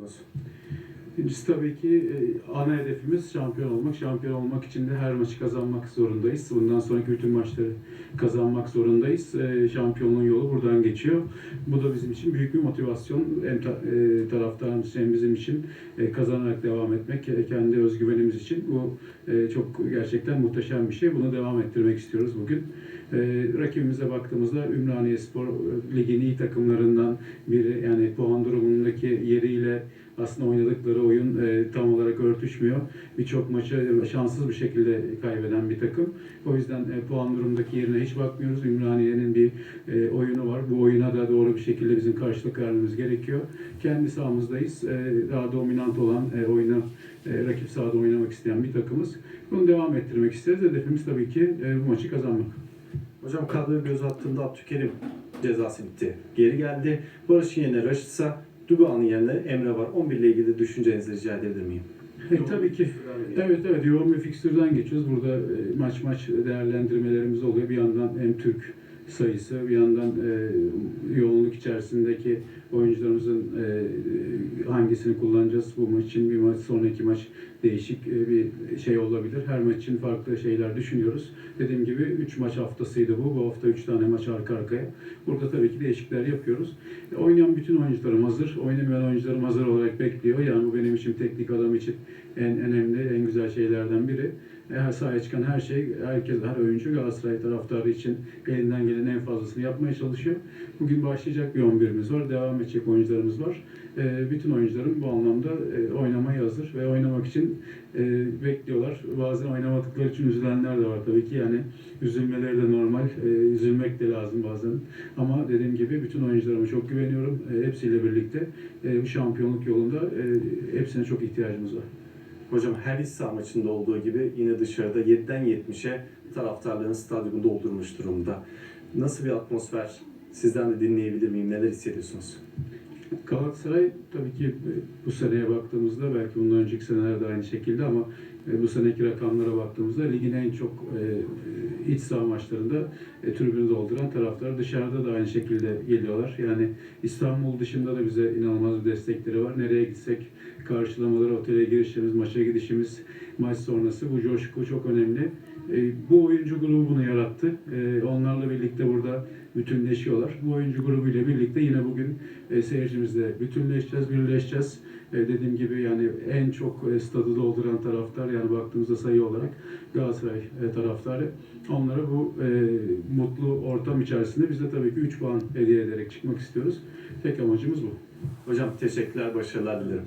Nossa. Birincisi tabii ki e, ana hedefimiz şampiyon olmak. Şampiyon olmak için de her maçı kazanmak zorundayız. Bundan sonraki bütün maçları kazanmak zorundayız. E, Şampiyonluğun yolu buradan geçiyor. Bu da bizim için büyük bir motivasyon. Hem e, taraftarımız hem bizim için kazanarak devam etmek, kendi özgüvenimiz için bu çok gerçekten muhteşem bir şey. Bunu devam ettirmek istiyoruz bugün. Rakibimize baktığımızda Ümraniye Spor Ligi'nin iyi takımlarından biri. Yani puan durumundaki yeriyle aslında oynadıkları oyun e, tam olarak örtüşmüyor. Birçok maçı şanssız bir şekilde kaybeden bir takım. O yüzden e, puan durumundaki yerine hiç bakmıyoruz. Ümraniye'nin bir e, oyunu var. Bu oyuna da doğru bir şekilde bizim karşılık vermemiz gerekiyor. Kendi sahamızdayız. E, daha dominant olan e, oyunu e, rakip sahada oynamak isteyen bir takımız. Bunu devam ettirmek isteriz. Hedefimiz tabii ki e, bu maçı kazanmak. Hocam kadroya göz attığında Abdülkerim cezası bitti. Geri geldi. Barış'ın yerine Raşitsa, Duba'nın yerine Emre var. 11 ile ilgili düşüncenizi rica edebilir miyim? E, tabii ki. Evet evet yoğun bir fikstürden geçiyoruz. Burada e, maç maç değerlendirmelerimiz oluyor. Bir yandan hem Türk sayısı, bir yandan e, yoğunluk içerisindeki oyuncularımızın e, hangisini kullanacağız bu maç için bir maç sonraki maç değişik e, bir şey olabilir. Her maç için farklı şeyler düşünüyoruz. Dediğim gibi 3 maç haftasıydı bu. Bu hafta 3 tane maç arka arkaya. Burada tabii ki değişiklikler yapıyoruz. E, oynayan bütün oyuncularım hazır. Oynamayan oyuncularım hazır olarak bekliyor. Yani bu benim için teknik adam için en önemli, en güzel şeylerden biri. Her sahaya çıkan her şey, herkes, her oyuncu Galatasaray taraftarı için elinden gelen en fazlasını yapmaya çalışıyor. Bugün başlayacak bir 11'imiz var, devam edecek oyuncularımız var. Ee, bütün oyuncularım bu anlamda e, oynamaya hazır ve oynamak için e, bekliyorlar. Bazen oynamadıkları için üzülenler de var tabii ki. Yani üzülmeleri de normal, e, üzülmek de lazım bazen. Ama dediğim gibi bütün oyuncularıma çok güveniyorum. E, hepsiyle birlikte e, bu şampiyonluk yolunda e, hepsine çok ihtiyacımız var. Hocam her iç saha maçında olduğu gibi yine dışarıda 7'den 70'e taraftarların stadyumu doldurmuş durumda. Nasıl bir atmosfer? Sizden de dinleyebilir miyim? Neler hissediyorsunuz? Galatasaray tabii ki bu seneye baktığımızda belki bundan önceki senelerde aynı şekilde ama bu seneki rakamlara baktığımızda ligin en çok e, iç saha maçlarında e, tribünü dolduran taraftar dışarıda da aynı şekilde geliyorlar. Yani İstanbul dışında da bize inanılmaz bir destekleri var. Nereye gitsek karşılamaları, otele girişimiz, maça gidişimiz, maç sonrası bu coşku çok önemli. E, bu oyuncu grubu bunu yarattı. E, onlarla birlikte burada bütünleşiyorlar. Bu oyuncu grubuyla birlikte yine bugün e, seyircimizle bütünleşeceğiz, birleşeceğiz. E, dediğim gibi yani en çok e, stadı dolduran taraftar yani baktığımızda sayı olarak Galatasaray e, taraftarı. Onlara bu e, mutlu ortam içerisinde biz de tabii ki 3 puan hediye ederek çıkmak istiyoruz. Tek amacımız bu. Hocam teşekkürler, başarılar dilerim.